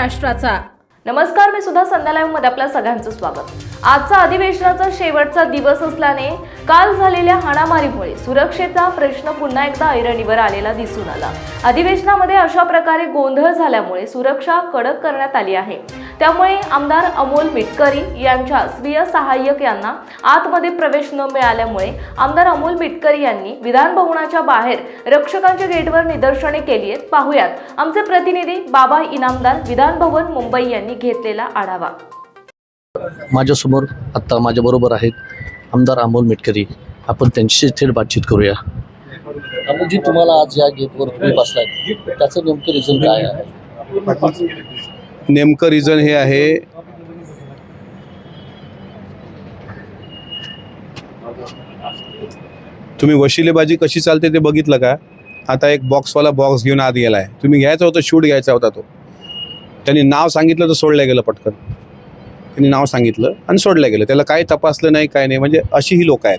राष्ट्राचा नमस्कार मी सुद्धा संध्या मध्ये आपल्या सगळ्यांचं स्वागत. आजचा अधिवेशनाचा शेवटचा दिवस असल्याने काल झालेल्या हाणामारीमुळे सुरक्षेचा प्रश्न पुन्हा एकदा ऐरणीवर आलेला दिसून आला. अधिवेशनामध्ये अशा प्रकारे गोंधळ झाल्यामुळे सुरक्षा कडक करण्यात आली आहे. त्यामुळे आमदार अमोल मिटकरी यांच्या स्वीय सहाय्यक यांना आतमध्ये प्रवेश न मिळाल्यामुळे आमदार अमोल मिटकरी यांनी विधानभवनाच्या बाहेर रक्षकांच्या गेटवर निदर्शने केली आहेत. पाहुयात. आमचे प्रतिनिधी बाबा इनामदार विधानभवन मुंबई यांनी घेतलेला आढावा. माझ्यासमोर आत्ता माझ्याबरोबर आहेत आमदार अमोल मिटकरी. आपण त्यांच्याशी थेट बातचीत करूया. अमोलजी तुम्हाला आज या गेटवर तुम्ही बसलाय त्याचं नेमकं रिझन काय आहे? नेमकं रिझन हे आहे. तुम्ही वशिलेबाजी कशी चालते ते बघितलं का? आता एक बॉक्सवाला बॉक्स घेऊन आत आहे तुम्ही घ्यायचा होता शूट घ्यायचा होता तो. त्यांनी नाव सांगितलं तर सोडलं गेलं पटकन. त्यांनी नाव सांगितलं आणि सोडलं गेलं. त्याला काही तपासलं नाही काय नाही. म्हणजे अशी ही लोक आहेत.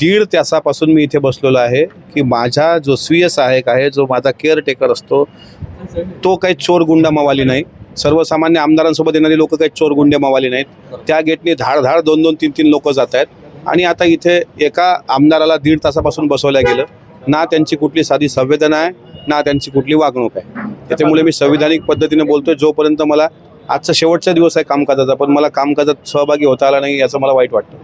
दीड तासापासून मी इथे बसलेलो आहे की माझा जो स्वीय सहाय्यक आहे जो माझा केअरटेकर असतो तो काही चोर गुंडा मवाली नाही. सर्वसामान्य आमदारांसोबत येणारे लोक काही चोर गुंडे मवाली नाहीत. त्या गेटने धाड धाड दोन दोन तीन तीन लोक जात आहेत. आणि आता इथे एका आमदाराला दीड तासापासून बसवलं गेलं. ना त्यांची कुठली साधी संवेदना आहे ना त्यांची कुठली वागणूक आहे. त्याच्यामुळे मी संविधानिक पद्धतीने बोलतोय जोपर्यंत मला आजचा शेवटचा दिवस आहे कामकाजाचा पण मला कामकाजात सहभागी होता आला नाही याचं मला वाईट वाटतं.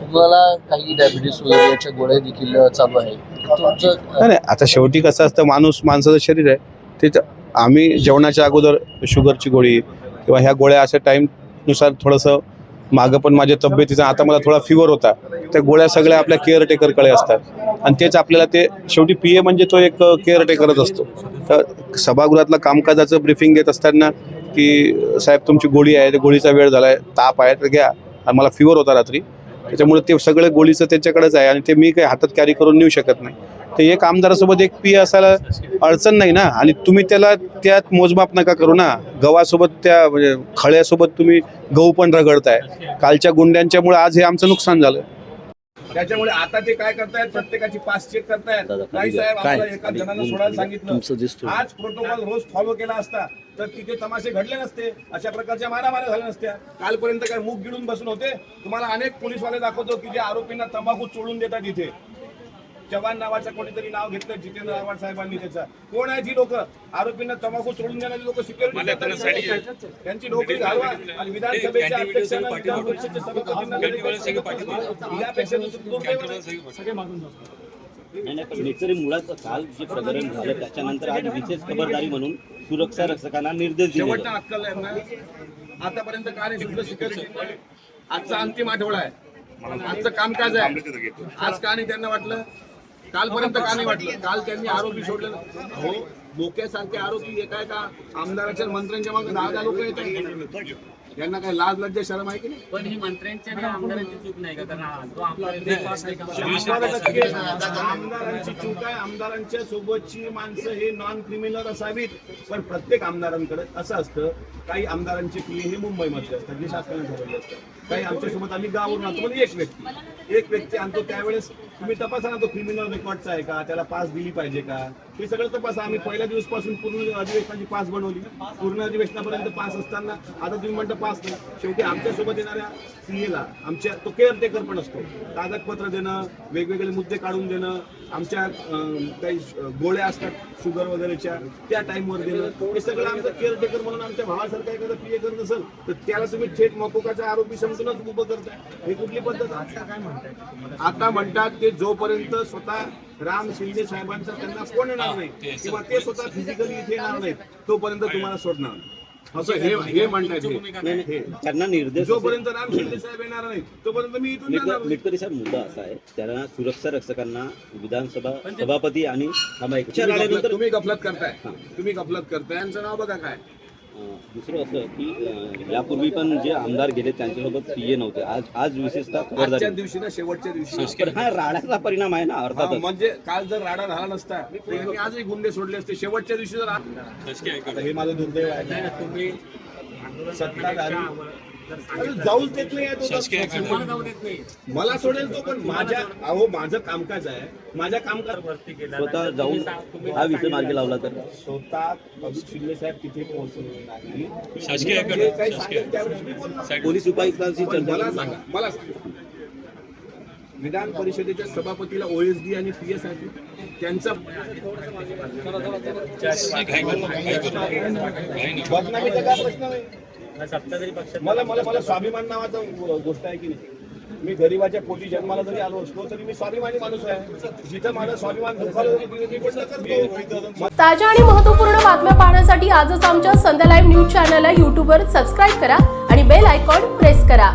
तुम्हाला काही डायबिटीस वगैरे याच्या गोळ्या देखील चालू आहे तुमचं नाही आता शेवटी कसं असतं माणूस माणसाचं शरीर आहे त- आम्ही जेवणाच्या अगोदर शुगरची गोळी किंवा ह्या गोळ्या अशा टाईमनुसार थोडंसं मागं पण माझ्या तब्येतीचा आता मला थोडा फिवर होता. त्या गोळ्या सगळ्या आपल्या केअरटेकरकडे असतात. आणि तेच आपल्याला ते शेवटी पी ए म्हणजे तो एक uh, केअरटेकरच असतो. तर सभागृहातलं कामकाजाचं ब्रिफिंग देत असताना की साहेब तुमची गोळी आहे गोळीचा वेळ झाला आहे ताप आहे तर घ्या. आणि मला फिवर होता रात्री. त्याच्यामुळे ते सगळं गोळीचं त्याच्याकडेच आहे आणि ते मी काही हातात कॅरी करून नेऊ शकत नाही. ते एक आमदारासोबत एक पी असायला अडचण नाही ना. आणि तुम्ही त्याला त्यात मोजमाप नका करू ना. गव्हासोबत त्या म्हणजे खळ्यासोबत तुम्ही गहू पण रगडताय. कालच्या गुंड्यांच्यामुळे आज हे आमचं नुकसान झालं. त्याच्यामुळे आता ते काय करतायत? प्रत्येकाची पास चेक करतायत. नाही साहेब आम्हाला एका जणांना सोडायला सांगितलं. आज प्रोटोकॉल रोज फॉलो केला असता. तर तिथे तमाशे घडले नसते. अशा प्रकारच्या मारामाऱ्या झाल्या नसत्या. कालपर्यंत काय मुख गिळून बसून होते. तुम्हाला अनेक पोलीसवाले दाखवतो की जे आरोपींना तंबाखू चोळून देतात इथे. जवान नावाचं कोणीतरी नाव घेतलं जितेंद्र आव्हाड साहेबांनी त्याचं. कोण आहे जी लोक? आरोपींना तंबाखू चोळून देणारी लोक सिक्युरिटी त्यांची नोकरी घालवा. आणि विधानसभेच्या अध्यक्षांना विधान परिषदेच्या सभापतींना यापेक्षा दुसरं दुर्दैव नाही. नाही नाही पण मिटकरी मुळात काल जे प्रकरण झालं त्याच्यानंतर आज विशेष खबरदारी म्हणून सुरक्षा रक्षकांना निर्देश दिले आतापर्यंत का नाही सुटलं सिक्युरिटी आजचा अंतिम आठवडा आहे. आजचं कामकाज आहे. आज का नाही त्यांना वाटलं? कालपर्यंत का नाही वाटलं? काल त्यांनी आरोपी सोडले हो बोक्यासारखे आरोपी एका एका आमदाराच्या मंत्र्यांच्या मागे दहा दहा लोक येत आहेत. यांना काय लाज लज्जा शरम आहे की नाही? पण ही मंत्र्यांची आणि आमदारांची चूक नाही का? कारण आहे का? आमदारांची चूक आहे. आमदारांच्या सोबतची माणसं हे नॉन क्रिमिनल असावीत. पण प्रत्येक आमदारांकडे असं असतं काही आमदारांचे पीए हे मुंबईमध्ये असतात जे शासनाने ठरवले असतात. काही आमच्यासोबत आम्ही गावावरून आणतो एक व्यक्ती एक व्यक्ती आणतो त्यावेळेस तुम्ही तपासा ना तो क्रिमिनल रेकॉर्डचा आहे का? त्याला पास दिली पाहिजे का? हे सगळं तपासा. आम्ही पहिल्या दिवसपासून पूर्ण अधिवेशनाची पास बनवली. पूर्ण अधिवेशनापर्यंत पास असताना आता तुम्ही म्हणता पास नाही. शेवटी आमच्यासोबत येणाऱ्या सीएला आमच्या तो केअरटेकर पण असतो. कागदपत्र देणं वेगवेगळे मुद्दे काढून देणं आमच्या काही गोळ्या असतात शुगर वगैरेच्या त्या टाईमवर देणं. हे सगळं आमचं केअरटेकर म्हणून आमच्या भावासारखा एखादा पीए करत असेल तर त्याला तुम्ही थेट मकोकाचा आरोपी समजूनच उभं करताय. हे कुठली पद्धत आहे? आता म्हणतात ते जोपर्यंत स्वतः राम शिंदे साहेबांचा त्यांना कोण येणार नाही किंवा ते स्वतः फिजिकली इथे येणार नाहीत तोपर्यंत तुम्हाला सोडणार. नाही. असं हे हे म्हणतात त्यांना निर्देश जोपर्यंत राम शिंदे साहेब येणार नाही तोपर्यंत मी इथून जाणार मिटकर- साहेब मुद्दा असा आहे. त्यांना सुरक्षा रक्षकांना विधानसभा सभापती आणि तुम्ही गफलत- करताय. तुम्ही गफलत करताय. यांचं नाव बघा काय. दुसरं असं की यापूर्वी पण जे आमदार गेले त्यांच्यासोबत पीए नव्हते. आज आज विशेषतः दिवशी ना शेवटच्या दिवशी. हा राड्याचा परिणाम आहे ना अर्थातच. म्हणजे काल जर राडा झाला नसता तर आजही गुंडे सोडले असते. शेवटच्या दिवशी जर हे माझं दुर्दैव आहे. तुम्ही सत्ताधारी अरे जाऊच देत नाही आहे तो तुम्हाला जाऊ देत नाही. मला सोडेल तो पण माझ्या अहो माझं कामकाज आहे. माझ्या कामकाज वरती केलं स्वतः जाऊन हा विषय मार्गी लावला तर. स्वतः अभित शिंदे साहेब तिथे पोहोचले. पोलीस उपायुक्तांशी मला करून सांगा मला सांगा. विधान परिषदेच्या सभापतीला ओएसडी आणि पी एस आहे. त्यांचा बदनामीचा काय प्रश्न नाही सत्ताधारी पक्षात मला मला मला स्वाभिमान नावाचा गोष्ट आहे की नाही. मी गरिबाच्या पोटी जन्माला जरी आलो असलो तरी मी स्वाभिमानी माणूस आहे. जिथं माझा स्वाभिमान दुखावला तरी मी गोष्ट करतो ताज्या आणि महत्त्वपूर्ण बातम्या पाहण्यासाठी आजच आमच्या संध्या लाईव्ह न्यूज चॅनलला यूट्यूबवर सबस्क्राईब करा आणि बेल आयकॉन प्रेस करा.